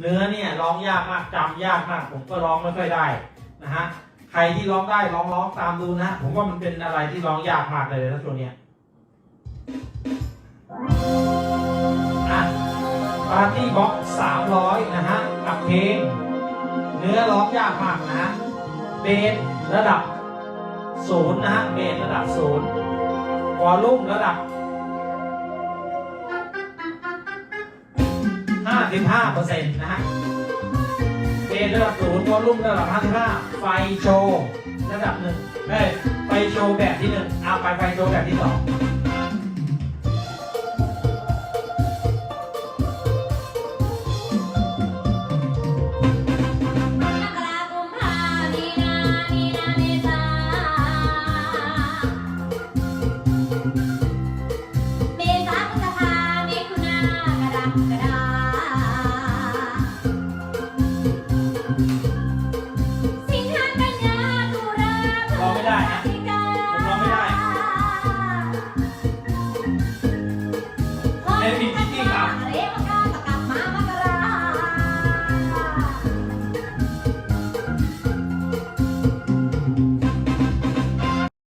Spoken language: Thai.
เนื้อเนี่ยร้องยากมากจำยากมาก ผมก็ร้องไม่ค่อยได้นะฮะใครที่ร้องได้ร้องร้องตามดูนะ ผมว่ามันเป็นอะไรที่ร้องยากมากเลยนะตัวเนี้ยอะปาร์ตี้บ็อกสามร้อยนะฮะกับเพลง เนื้อร้องยากมากนะฮะเบสระดับศูนย์นะฮะเบสระดับศูนย์วอลลุ่มระดับ 55เปอร์เซ็นต์นะฮะเกรดระดับศูนย์วอลลุ่มระดับ55ไฟโชว์ระดับหนึ่งเอ้ยไฟโชว์แบบที่หนึ่งเอาไปไฟโชว์แบบที่สอง ไม่มีที่ครับ